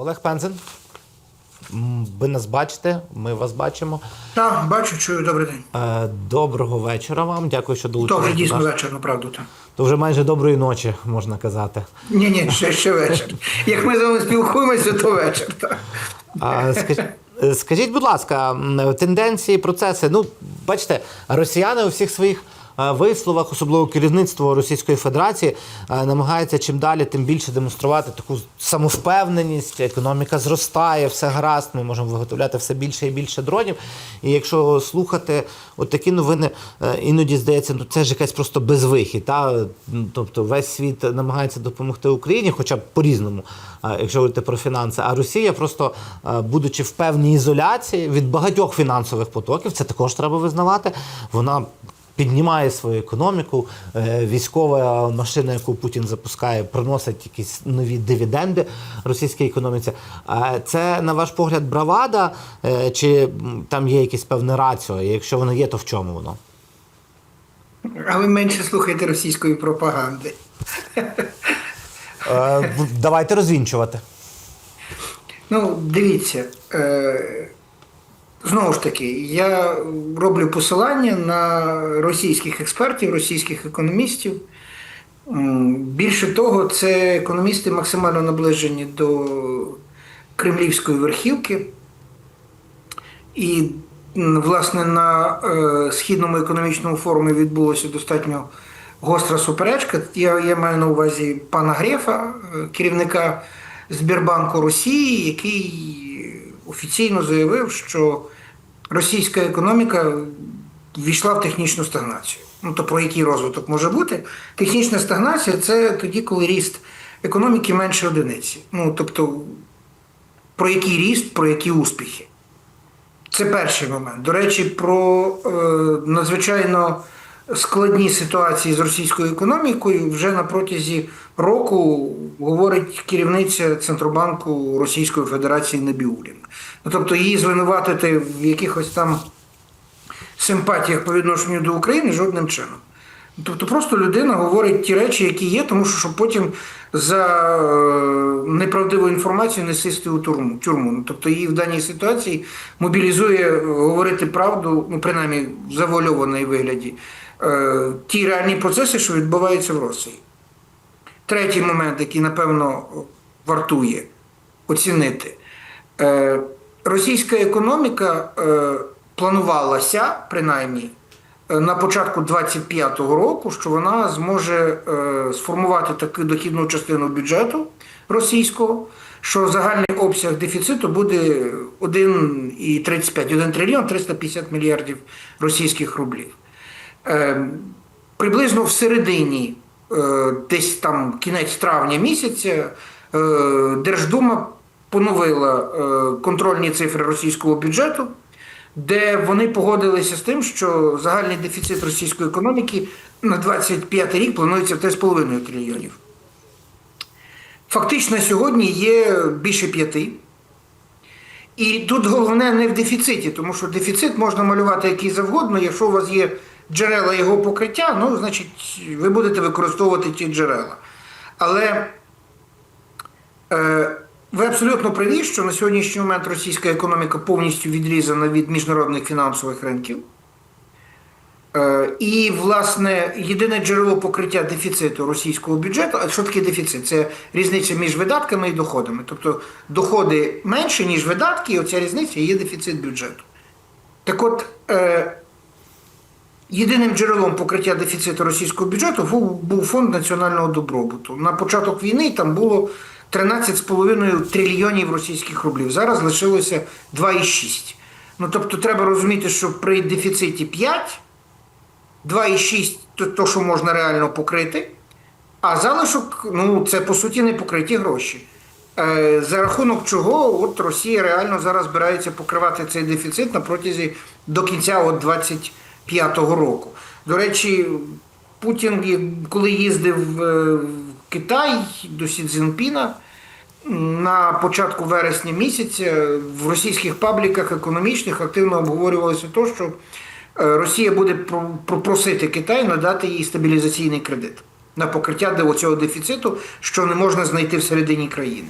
Олег Пензен. Ви нас бачите, ми вас бачимо. Так, бачу, чую, добрий день. Е, Доброго вечора вам. Дякую, що долучилися. вже дійсно вечір, направду. Так. То вже майже доброї ночі, можна казати. Ні, ні, ще, ще вечір. Як ми з вами спілкуємося, то вечір. Так. А, скажіть, е, скажіть, будь ласка, тенденції, процеси. Ну, бачите, росіяни у всіх своїх висловах, особливо керівництво Російської Федерації, е, намагається чим далі, тим більше демонструвати таку самовпевненість. Економіка зростає, все гаразд. Ми можемо виготовляти все більше і більше дронів. І якщо слухати от такі новини, е, іноді здається, ну це ж якась просто безвихідь. Та? Тобто весь світ намагається допомогти Україні, хоча б по-різному, е, якщо говорити про фінанси. А Росія просто, будучи в певній ізоляції від багатьох фінансових потоків, це також треба визнавати. Вона піднімає свою економіку, е, військова машина, яку Путін запускає, приносить якісь нові дивіденди російській економіці. Е, Це, на ваш погляд, бравада, е, чи там є якесь певне раціо? Якщо воно є, то в чому воно? А ви менше слухаєте російської пропаганди. Давайте розвінчувати. Ну, дивіться, знову ж таки, я роблю посилання на російських експертів, російських економістів. Більше того, це економісти максимально наближені до кремлівської верхівки. І, власне, на е, східному економічному форумі відбулася достатньо гостра суперечка. Я, я маю на увазі пана Грефа, е, керівника Збірбанку Росії, який офіційно заявив, що російська економіка ввійшла в технічну стагнацію. Ну то про який розвиток може бути? Технічна стагнація це тоді, коли ріст економіки менше одиниці. Ну тобто, про який ріст, про які успіхи. Це перший момент. До речі, про е, надзвичайно складні ситуації з російською економікою вже на протязі року говорить керівниця Центробанку Російської Федерації Набіуліна. Ну, тобто її звинуватити в якихось там симпатіях по відношенню до України жодним чином. Тобто просто людина говорить ті речі, які є, тому що щоб потім за е, неправдиву інформацію не сісти у тюрму. тюрму. Ну, Тобто її в даній ситуації мобілізує говорити правду, ну принаймні в завуальованій вигляді, ті реальні процеси, що відбуваються в Росії. Третій момент, який, напевно, вартує оцінити. Е, Російська економіка е, планувалася, принаймні, е, на початку 25-го року, що вона зможе е, сформувати таку дохідну частину бюджету російського, що загальний обсяг дефіциту буде 1,35, 1 трильйон 350 мільярдів російських рублів. Е, приблизно в середині, е, десь там кінець травня місяця, е, Держдума поновила е, контрольні цифри російського бюджету, де вони погодилися з тим, що загальний дефіцит російської економіки на 25 рік планується в 3,5 трильйонів. Фактично сьогодні є більше п'яти. І тут головне не в дефіциті, тому що дефіцит можна малювати який завгодно. Якщо у вас є джерела його покриття, ну, значить, ви будете використовувати ті джерела. Але е, ви абсолютно праві, що на сьогоднішній момент російська економіка повністю відрізана від міжнародних фінансових ринків. Е, І, власне, єдине джерело покриття дефіциту російського бюджету, а що таке дефіцит? Це різниця між видатками і доходами. Тобто доходи менше, ніж видатки, і оця різниця є дефіцит бюджету. Так от, е, єдиним джерелом покриття дефіциту російського бюджету був, фонд національного добробуту. На початок війни там було 13,5 трильйонів російських рублів. Зараз лишилося 2,6. Ну тобто треба розуміти, що при дефіциті 5. 2,6 то, то, що можна реально покрити, а залишок ну, це по суті не покриті гроші. Е, за рахунок чого от Росія реально зараз збирається покривати цей дефіцит на протязі до кінця от 25-го року. До речі, Путін, коли їздив е, в Китай до Сі Цзінпіна, на початку вересня місяця в російських пабліках економічних активно обговорювалося те, що е, Росія буде про- пропросити Китай надати їй стабілізаційний кредит на покриття цього дефіциту, що не можна знайти всередині країни.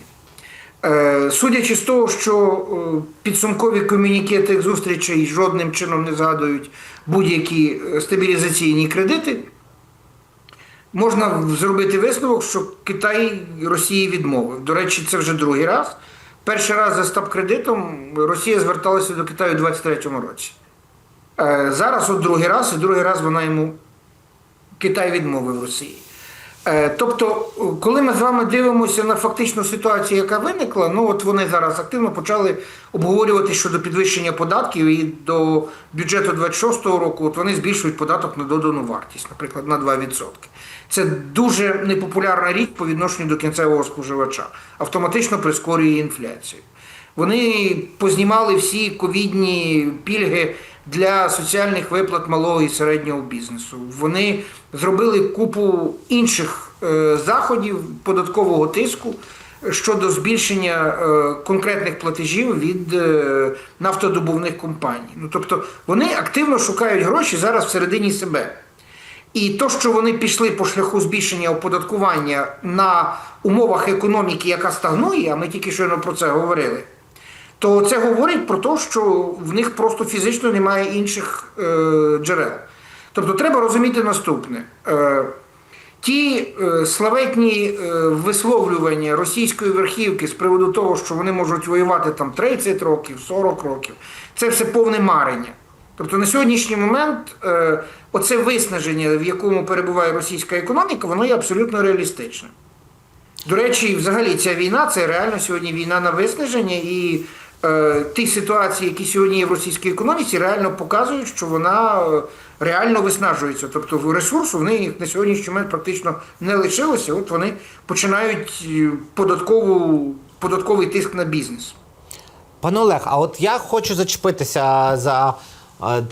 Е, Судячи з того, що е, підсумкові комюніке тих зустрічей жодним чином не згадують будь-які е, стабілізаційні кредити, можна зробити висновок, що Китай Росії відмовив. До речі, це вже другий раз. Перший раз за стаб-кредитом Росія зверталася до Китаю у 2023 році. Зараз от другий раз, і другий раз вона йому Китай відмовив Росії. Е, Тобто, коли ми з вами дивимося на фактичну ситуацію, яка виникла, ну от вони зараз активно почали обговорювати щодо підвищення податків і до бюджету 26-го року от вони збільшують податок на додану вартість, наприклад, на 2%. Це дуже непопулярна річ по відношенню до кінцевого споживача, автоматично прискорює інфляцію. Вони познімали всі ковідні пільги для соціальних виплат малого і середнього бізнесу. Вони зробили купу інших е, заходів податкового тиску щодо збільшення е, конкретних платежів від е, нафтодобувних компаній. Ну тобто вони активно шукають гроші зараз всередині себе. І то, що вони пішли по шляху збільшення оподаткування на умовах економіки, яка стагнує, а ми тільки щойно про це говорили, то це говорить про те, що в них просто фізично немає інших е, джерел. Тобто треба розуміти наступне. Е, ті е, славетні е, висловлювання російської верхівки з приводу того, що вони можуть воювати там 30 років, 40 років, це все повне марення. Тобто на сьогоднішній момент е, оце виснаження, в якому перебуває російська економіка, воно є абсолютно реалістичним. До речі, взагалі ця війна це реально сьогодні війна на виснаження, і ті ситуації, які сьогодні є в російській економіці, реально показують, що вона е, реально виснажується. Тобто ресурсу в них на сьогоднішній момент практично не лишилося. От вони починають е, податкову, податковий тиск на бізнес. Пане Олег, а от я хочу зачепитися за е,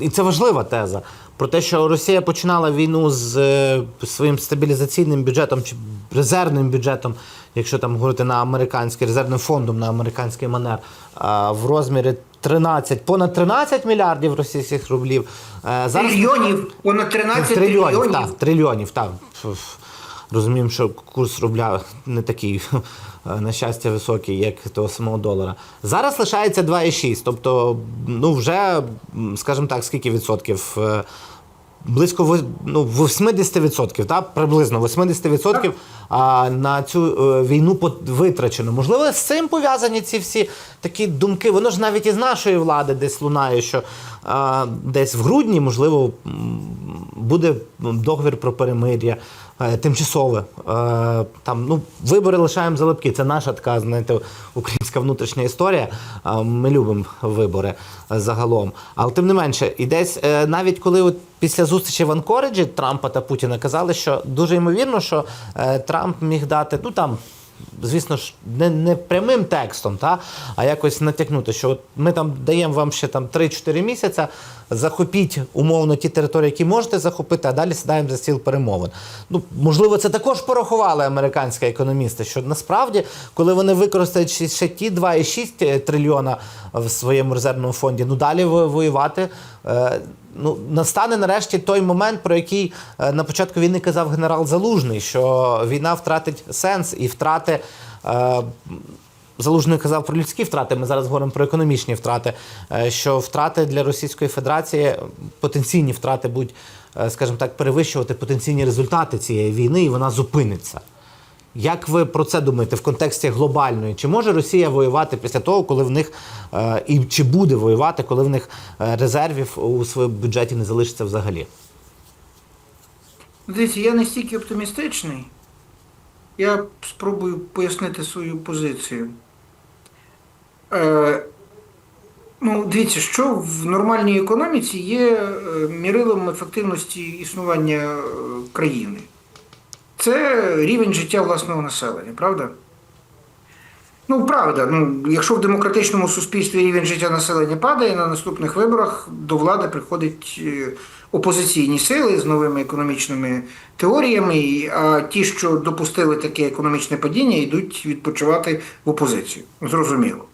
і це важлива теза. Про те, що Росія починала війну з е, своїм стабілізаційним бюджетом чи резервним бюджетом, якщо там говорити на американський резервним фондом на американський манер, е, в розмірі 13, понад 13 мільярдів російських рублів. Е, Трильйонів, понад 13 трильйонів, трильйонів. так, трильйонів, так. Розуміємо, що курс рубля не такий, на щастя, високий, як того самого долара. Зараз лишається 2,6. Тобто, ну вже, скажімо так, скільки відсотків? Е, Близько ну, 80%, так? приблизно 80% а, на цю е, війну витрачено. Можливо, з цим пов'язані ці всі такі думки. Воно ж навіть із нашої влади десь лунає, що а, десь в грудні, можливо, буде договір про перемир'я. Е, Тимчасове Е, там ну вибори лишаємо залипки. Це наша така, знаєте, українська внутрішня історія. Е, Ми любимо вибори загалом. Але тим не менше, і десь навіть коли от після зустрічі в Анкориджі Трампа та Путіна казали, що дуже ймовірно, що Трамп міг дати ну там. Звісно ж, не, не прямим текстом, та, а якось натякнути, що от ми там даємо вам ще там 3-4 місяця, захопіть умовно ті території, які можете захопити, а далі сідаємо за стіл перемовин. Ну, можливо, це також порахували американські економісти, що насправді, коли вони використають ще, ті 2,6 трильйона в своєму резервному фонді, ну далі воювати. Е, ну, настане нарешті той момент, про який е, на початку війни казав генерал Залужний, що війна втратить сенс і втрати. Е, Залужний казав про людські втрати. Ми зараз говоримо про економічні втрати. е, Що втрати для Російської Федерації потенційні втрати будуть, е, скажімо так, перевищувати потенційні результати цієї війни, і вона зупиниться. Як ви про це думаєте в контексті глобальної? Чи може Росія воювати після того, коли в них е, і чи буде воювати, коли в них е, резервів у своєму бюджеті не залишиться взагалі? Дивіться, я не стільки оптимістичний. Я спробую пояснити свою позицію. Е, ну, дивіться, що в нормальній економіці є е, мірилом ефективності існування е, країни. Це рівень життя власного населення, правда? Ну, правда, ну, якщо в демократичному суспільстві рівень життя населення падає, на наступних виборах до влади приходять е, опозиційні сили з новими економічними теоріями, а ті, що допустили таке економічне падіння, йдуть відпочивати в опозицію. Зрозуміло.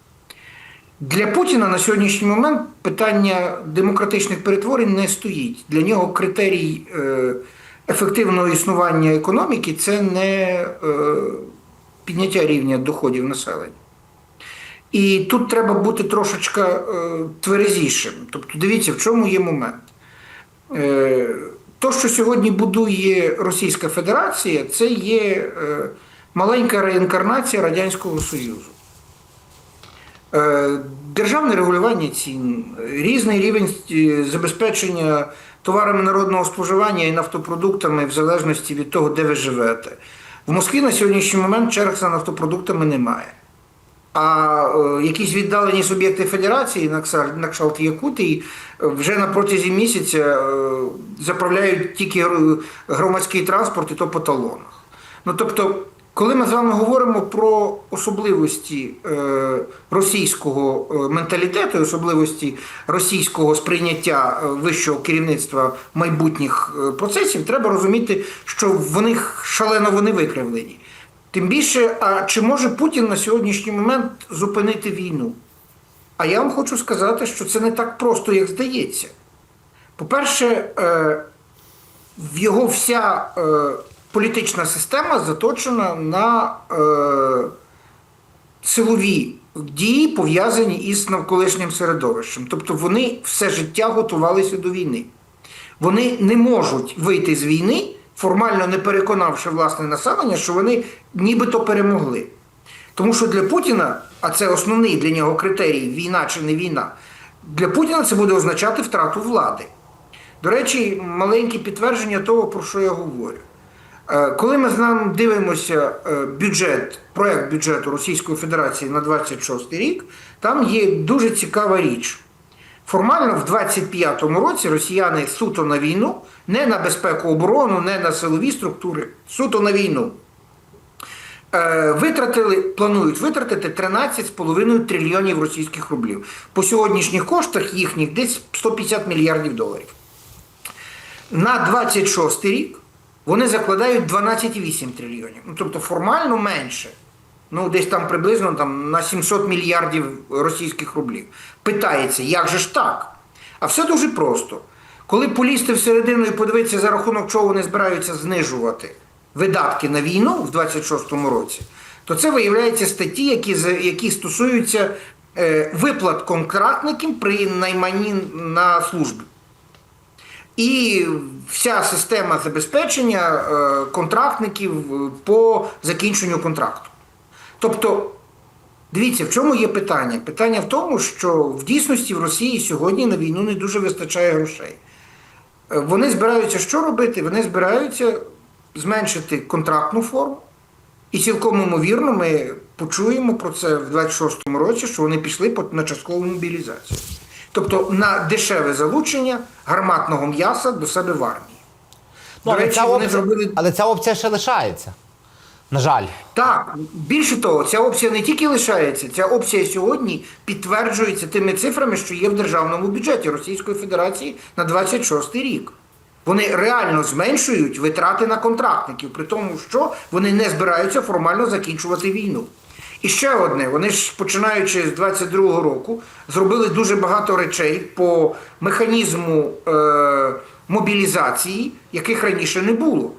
Для Путіна на сьогоднішній момент питання демократичних перетворень не стоїть. Для нього критерій е, ефективного існування економіки це не е, підняття рівня доходів населення. І тут треба бути трошечка е, тверезішим. Тобто, дивіться, в чому є момент. Е, то, що сьогодні будує Російська Федерація, це є е, маленька реінкарнація Радянського Союзу. Е, Державне регулювання цін, різний рівень забезпечення товарами народного споживання і нафтопродуктами в залежності від того, де ви живете. В Москві на сьогоднішній момент черг за нафтопродуктами немає. А е, якісь віддалені суб'єкти федерації, на кшталт Якутії, вже на протязі місяця е, заправляють тільки громадський транспорт і то по талонах. Ну тобто, коли ми з вами говоримо про особливості е, російського менталітету, особливості російського сприйняття вищого керівництва майбутніх процесів, треба розуміти, що в них шалено вони викривлені. Тим більше, а чи може Путін на сьогоднішній момент зупинити війну? А я вам хочу сказати, що це не так просто, як здається. По-перше, е, в його вся е, політична система заточена на е, силові дії, пов'язані із навколишнім середовищем. Тобто вони все життя готувалися до війни. Вони не можуть вийти з війни, формально не переконавши власне населення, що вони нібито перемогли. Тому що для Путіна, а це основний для нього критерій війна чи не війна, для Путіна це буде означати втрату влади. До речі, маленьке підтвердження того, про що я говорю. Е, Коли ми з нами дивимося е, бюджет, проект бюджету Російської Федерації на 26 рік, там є дуже цікава річ. Формально в 25-му році росіяни суто на війну, не на безпеку оборону, не на силові структури, суто на війну. Е, Витратили, планують витратити 13,5 трильйонів російських рублів. По сьогоднішніх коштах їхніх десь 150 мільярдів доларів. На 26 рік вони закладають 12,8 трильйонів. Ну, тобто формально менше. Ну, десь там приблизно там, на 700 мільярдів російських рублів. Питається, як же ж так? А все дуже просто. Коли полізти всередину і подивитися, за рахунок чого вони збираються знижувати видатки на війну в 26-му році, то це виявляється статті, які, які стосуються е, виплат контрактників при найманні на службу. І вся система забезпечення е, контрактників е, по закінченню контракту. Тобто, дивіться, в чому є питання? Питання в тому, що в дійсності в Росії сьогодні на війну не дуже вистачає грошей. Е, Вони збираються що робити? Вони збираються зменшити контрактну форму. І цілком ймовірно, ми почуємо про це в 26-му році, що вони пішли на часткову мобілізацію. Тобто на дешеве залучення гарматного м'яса до себе в армії. Ну, До але, речі, ця вони опція, зробили але ця опція ще лишається. На жаль. Так, більше того, ця опція не тільки лишається, ця опція сьогодні підтверджується тими цифрами, що є в державному бюджеті Російської Федерації на 26 рік. Вони реально зменшують витрати на контрактників, при тому, що вони не збираються формально закінчувати війну. І ще одне, вони ж починаючи з 22-го року зробили дуже багато речей по механізму е, мобілізації, яких раніше не було.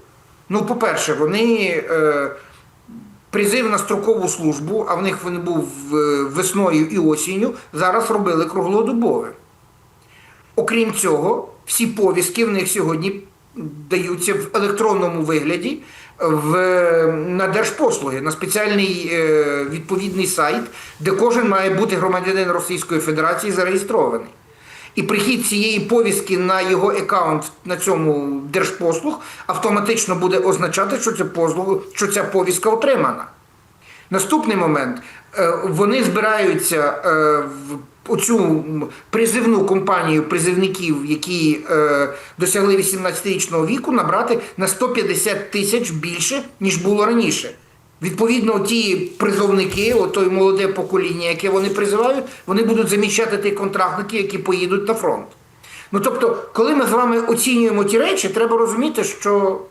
Ну, по-перше, вони е, призив на строкову службу, а в них він був е, весною і осінню, зараз робили круглодобове. Окрім цього, всі повістки в них сьогодні даються в електронному вигляді в, на держпослуги, на спеціальний е, відповідний сайт, де кожен має бути громадянин Російської Федерації зареєстрований. І прихід цієї повістки на його аккаунт на цьому держпослуг автоматично буде означати, що ця послуга, що ця повістка отримана. Наступний момент. Е, Вони збираються е, в оцю призивну компанію призивників, які е, досягли 18-річного віку, набрати на 150 тисяч більше, ніж було раніше. Відповідно, ті призовники, той молоде покоління, яке вони призивають, вони будуть заміщати ті контрактники, які поїдуть на фронт. Ну тобто, коли ми з вами оцінюємо ті речі, треба розуміти, що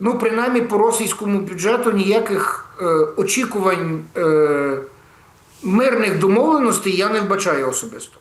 ну, принаймні по російському бюджету ніяких е, очікувань е, мирних домовленостей я не вбачаю особисто.